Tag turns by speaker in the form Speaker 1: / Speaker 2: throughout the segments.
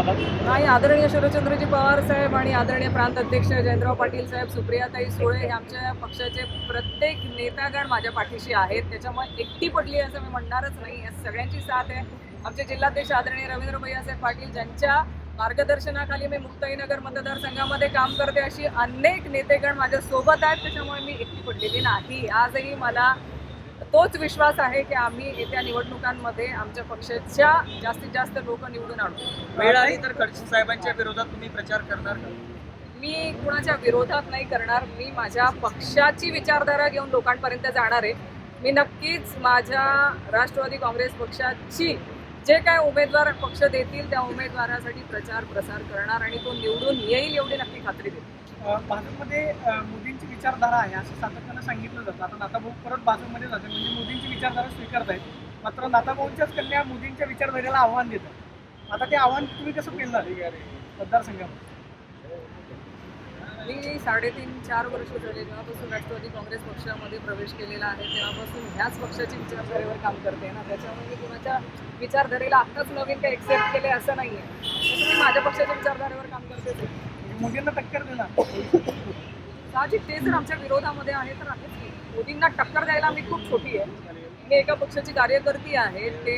Speaker 1: आलात
Speaker 2: नाही आदरणीय शरदचंद्रजी पवार साहेब आणि आदरणीय प्रांत अध्यक्ष जयंतराव पाटील साहेब सुप्रियाताई सुळे हे आमच्या पक्षाचे प्रत्येक नेतागण माझ्या पाठीशी आहेत. त्याच्यामुळे एकटी पडली असं मी म्हणणारच नाही. या सगळ्यांची साथ आहे. आमचे जिल्हाध्यक्ष आदरणीय रवींद्र भैयासाहेब पाटील ज्यांच्या मार्गदर्शनाखाली मी मुक्ताईनगर मतदारसंघामध्ये काम करते अशी अनेक नेतेगण माझ्या सोबत आहेत. त्याच्यामुळे मी एकटी पडलेली नाही. आजही मला तोच विश्वास आहे की आम्ही येत्या निवडणुकांमध्ये आमच्या पक्षाच्या जास्तीत जास्त लोक निवडून आणू.
Speaker 1: वेळ आली तर खडसे साहेबांच्या विरोधात तुम्ही प्रचार करणार का?
Speaker 2: मी कुणाच्या विरोधात नाही करणार. मी माझ्या पक्षाची विचारधारा घेऊन लोकांपर्यंत जाणार आहे. मी नक्कीच माझ्या राष्ट्रवादी काँग्रेस पक्षाची जे काय उमेदवार पक्ष देतील त्या उमेदवारासाठी प्रचार प्रसार करणार आणि तो निवडून येईल एवढी नक्की खात्री
Speaker 3: अ, भाजपमध्ये मोदींची विचारधारा आहे असं सातत्यानं सांगितलं जातं. आता नाताभाऊ परत भाजपमध्ये जाते म्हणजे मोदींची विचारधारा स्वीकारत आहेत मात्र नाताभाऊंच्याच कन्या मोदींच्या विचारधारेला आव्हान देतात. आता ते आव्हान तुम्ही कसं केलं मतदारसंघामध्ये.
Speaker 2: मी साडेतीन चार वर्ष झाले जेव्हापासून राष्ट्रवादी काँग्रेस पक्षामध्ये प्रवेश केलेला आहे. तेव्हापासून ह्याच पक्षाची विचारधारेवर काम करते ना. त्याच्यामुळे मी कुणाच्या विचारधारेला आत्ताच नवीन काही एक्सेप्ट केले असं नाही आहे मी माझ्या पक्षाच्या विचारधारेवर काम करते.
Speaker 3: मोदींना टक्कर देणार.
Speaker 2: साहजिक ते जर आमच्या विरोधामध्ये आहे तर आहेच मोदींना टक्कर द्यायला मी खूप छोटी आहे. मी एका पक्षाची कार्यकर्ती आहे ते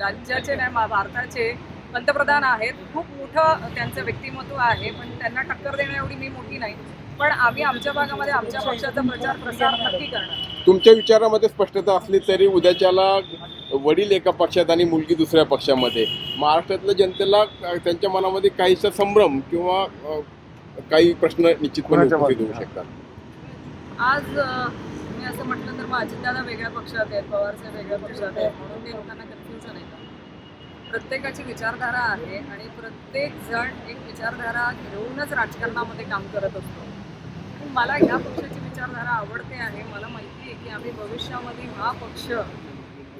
Speaker 2: राज्याचे नाही भारताचे पंतप्रधान आहेत. खूप मोठं त्यांचं व्यक्तिमत्व आहे पण त्यांना टक्कर देण्या एवढी मी मोठी नाही. पण आम्ही आमच्या भागामध्ये आमच्या पक्षाचा प्रचार प्रसार नक्की करणार.
Speaker 4: तुमच्या विचारामध्ये स्पष्टता असली तरी उद्याच्याला वडील एका पक्षात आणि मुलगी दुसऱ्या पक्षामध्ये. महाराष्ट्रातल्या जनतेला त्यांच्या मनामध्ये काहीसा संभ्रम किंवा काही प्रश्न निश्चितपणे उपस्थित होऊ शकतात.
Speaker 2: आज मी असं म्हटलं तर मग अजितदादा वेगळ्या पक्षात आहेत पवारसाहेब वेगळ्या पक्षात आहेत म्हणून ते लोकांना कन्फ्युजन आहे प्रत्येकाची विचारधारा आहे आणि प्रत्येक जण एक विचारधारा घेऊनच राजकारणामध्ये काम करत असतो. मला ह्या पक्षाची विचारधारा आवडते आहे. मला माहिती आहे की आम्ही भविष्यामध्ये हा पक्ष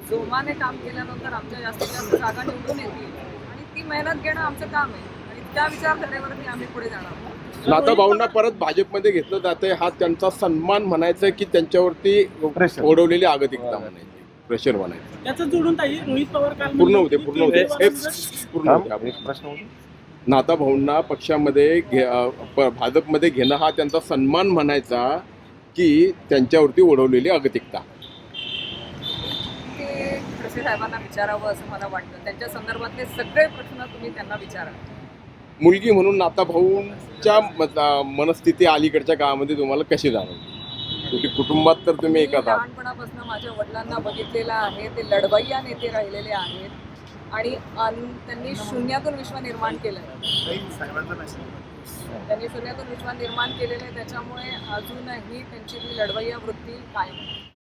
Speaker 2: जोमाने काम केल्यानंतर आमच्या जास्तीत जास्त जागा निवडून येतील. आणि ती मेहनत घेणं आमचं काम आहे. आणि त्या विचारधारेवरती आम्ही पुढे जाणार आहोत.
Speaker 4: नाता भाऊंना परत भाजपमध्ये घेतलं जातंय. हा त्यांचा सन्मान म्हणायचा की त्यांच्यावरती ओढवलेली आगतिकता म्हणायची. प्रेशर म्हणायचं.
Speaker 5: त्याचं जोडून ताई रोहित पवार काल
Speaker 4: पूर्ण होते पूर्ण होते. हे पूर्ण होते. आपण. नाता भाऊंना पक्षामध्ये घे अ, प- भाजपमध्ये घेणं हा त्यांचा सन्मान म्हणायचा. की त्यांच्यावरती ओढवलेली अगतिकता.
Speaker 2: खडसे साहेबांना विचारावं असं मला वाटतं. त्यांच्या संदर्भातले सगळे प्रश्न तुम्ही त्यांना विचारा.
Speaker 4: मुलगी म्हणून नाता भाऊंच्या मनस्थिती अलीकडच्या काळामध्ये तुम्हाला कशी जाणवली? शेवटी कुटुंबात तर तुम्ही आहात
Speaker 2: लहानपणापासून माझ्या वडिलांना बघितलेलं आहे. ते लढवय्या नेते राहिलेले आहेत. आणि त्यांनी शून्यातून विश्व निर्माण केलं त्यांनी शून्यातून विश्व निर्माण केलेलं आहे त्याच्यामुळे अजूनही त्यांची ती लढवय्या वृत्ती कायम आहे.